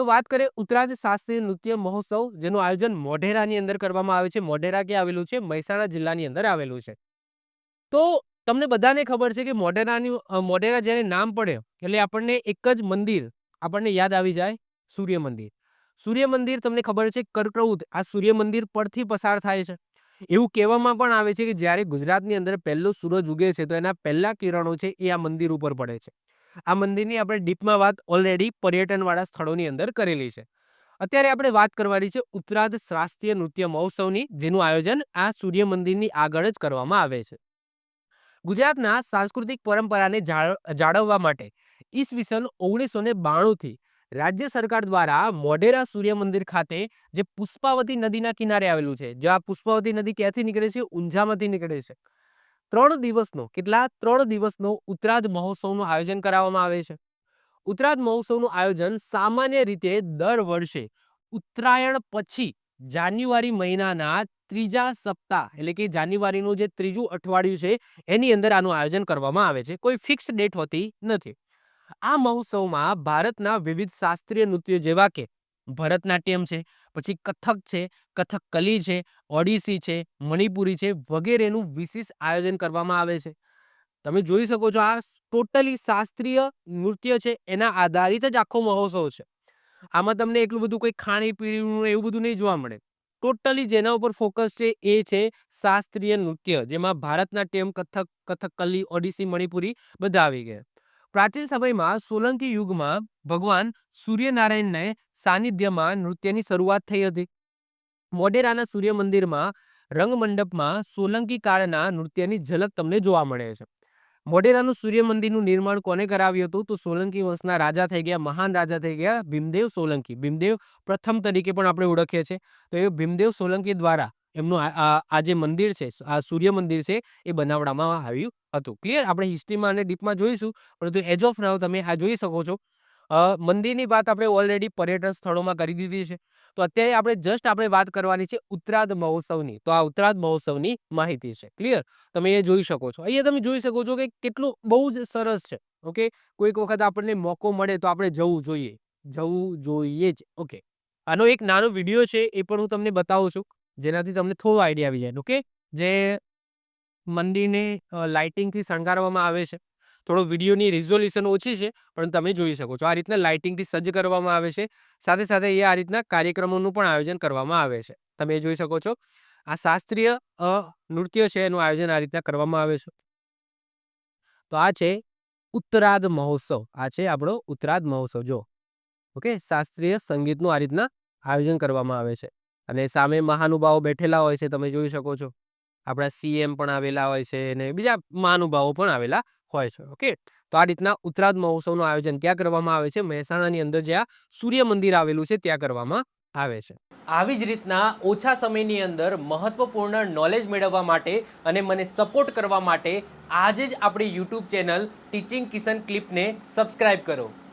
તો વાત કરીએ ઉત્તરાજ શાસ્ત્રીય નૃત્ય મહોત્સવ, જેનું આયોજન મોઢેરાની અંદર કરવામાં આવે છે. મોઢેરા ક્યાં આવેલું છે? મહેસાણા જિલ્લાની અંદર આવેલું છે. તો તમને બધાને ખબર છે કે મોઢેરાની મોઢેરા જ્યારે નામ પડે એટલે આપણને એક જ મંદિર, આપણને યાદ આવી જાય સૂર્ય મંદિર. સૂર્ય મંદિર તમને ખબર છે કર્કવૃત, આ સૂર્ય મંદિર પરથી પસાર થાય છે. એવું કહેવામાં પણ આવે છે કે જ્યારે ગુજરાતની અંદર પહેલો સૂરજ ઉગે છે તો એના પહેલા કિરણો છે એ આ મંદિર ઉપર પડે છે. આ મંદિરની આપણે ડીપમાં વાત ઓલરેડી પર્યટનવાળા સ્થળોની અંદર કરેલી છે. અત્યારે આપણે વાત કરવાની છે ઉત્તરાધ શાસ્ત્રીય નૃત્ય મહોત્સવની, જેનું આયોજન આ સૂર્ય મંદિરની આગળ જ કરવામાં આવે છે. ગુજરાતના સાંસ્કૃતિક પરંપરાને જાળવવા માટે ઈસવીસન ઓગણીસો ને બાણુંથી રાજ્ય સરકાર દ્વારા મોઢેરા સૂર્ય મંદિર ખાતે જે પુષ્પાવતી નદીના કિનારે આવેલું છે જે આ પુષ્પાવતી નદી ક્યાંથી નીકળે છે? ઊંઝામાંથી નીકળે છે. ત્રણ દિવસનો, કેટલા ત્રણ દિવસનો ઉત્તરાધ મહોત્સવનું આયોજન કરાવવામાં આવે છે? ઉત્તરાધ મહોત્સવનું આયોજન સામાન્ય રીતે દર વર્ષે ઉત્તરાયણ પછી જાન્યુઆરી મહિનાના ત્રીજા સપ્તાહ, એટલે કે જાન્યુઆરીનું જે ત્રીજું અઠવાડિયું છે, એની અંદર આનું આયોજન કરવામાં આવે છે. કોઈ ફિક્સ ડેટ હોતી નથી. આ મહોત્સવમાં ભારતના વિવિધ શાસ્ત્રીય નૃત્યો જેવા કે ભરતનાટ્યમ છે, પછી કથક છે કથકકલી છે, ઓડિસી છે, મણિપુરી છે, વગેરેનું વિશેષ આયોજન કરવામાં આવે છે. તમે જોઈ શકો છો આ ટોટલી શાસ્ત્રીય નૃત્ય છે, એના આધારિત જ આખો મહોત્સવ છે. આમાં તમને એટલું બધું કોઈ ખાણીપીણીનું એવું બધું નહીં જોવા મળે. ટોટલી જેના ઉપર ફોકસ છે એ છે શાસ્ત્રીય નૃત્ય, જેમાં ભારતનાટ્યમ, કથક કથકલી ઓડિસી, મણિપુરી બધા આવી ગયા. પ્રાચીન સમયમાં સોલંકી યુગમાં ભગવાન સૂર્યનારાયણને સાનિધ્યમાં નૃત્યની શરૂઆત થઈ હતી. મોઢેરાના સૂર્ય મંદિરમાં રંગમંડપમાં સોલંકી કાળના નૃત્યની ઝલક તમને જોવા મળે છે. મોઢેરાનું સૂર્ય મંદિરનું નિર્માણ કોને કરાવ્યું હતું? તો સોલંકી વંશના રાજા થઈ ગયા, મહાન રાજા થઈ ગયા ભીમદેવ સોલંકી. ભીમદેવ પ્રથમ તરીકે પણ આપણે ઓળખીએ છીએ. તો એ ભીમદેવ સોલંકી દ્વારા એમનું આ- જે મંદિર છે, આ સૂર્ય મંદિર છે, એ બનાવવામાં આવ્યું હતું. ક્લિયર આપણે હિસ્ટ્રીમાં અને ડીપમાં જોઈશું, પરંતુ એજ ઓફ નાવ તમે આ જોઈ શકો છો. મંદિરની વાત આપણે ઓલરેડી પર્યટન સ્થળોમાં કરી દીધી છે. તો અત્યારે આપણે જસ્ટ આપણે વાત કરવાની છે ઉત્તરાધ મહોત્સવની. તો આ ઉત્તરાધ મહોત્સવની માહિતી છે. ક્લિયર તમે એ જોઈ શકો છો. અહીંયા તમે જોઈ શકો છો કે કેટલું બહુ જ સરસ છે. ઓકે કોઈક વખત આપણને મોકો મળે તો આપણે જવું જોઈએ. જવું જોઈએ જ. ઓકે આનો એક નાનો વીડિયો છે, એ પણ હું તમને બતાવું છું. જેનાથી તમને થોડો આઈડિયા આવી જાય. ઓકે? જે મંદિરને લાઇટિંગથી શણગારવામાં આવે છે. થોડો વિડીયોની રિઝોલ્યુશન ઓછી છે, પણ તમે જોઈ શકો છો. આ રીતના લાઇટિંગથી સજ્જ કરવામાં આવે છે. સાથે સાથે એ આ રીતના કાર્યક્રમોનું પણ આયોજન કરવામાં આવે છે. તમે જોઈ શકો છો. આ શાસ્ત્રીય નૃત્ય છે, એનું આયોજન આ રીતના કરવામાં આવે છે. તો આ છે ઉત્તરાધ મહોત્સવ. આ છે આપણો ઉત્તરાધ મહોત્સવ. જો. ઓકે? શાસ્ત્રીય સંગીતનું આ રીતના આયોજન કરવામાં આવે છે. અને સામે મહાનુભાવો બેઠેલા હોય છે, તમે જોઈ શકો છો. આપણા સીએમ પણ આવેલા હોય છે અને બીજા મહાનુભાવો પણ આવેલા હોય છે, ઓકે? તો આ રીતના ઉત્તરાધ મહોત્સવનું આયોજન ક્યાં કરવામાં આવે છે? મહેસાણાની અંદર જ્યાં સૂર્ય મંદિર આવેલું છે, ત્યાં કરવામાં આવે છે. આવી જ રીતના ઓછા સમયની અંદર મહત્વપૂર્ણ નોલેજ મેળવવા માટે અને મને સપોર્ટ કરવા માટે આજે જ આપણી યુટ્યુબ ચેનલ ટીચિંગ કિશન ક્લિપને સબસ્ક્રાઇબ કરો.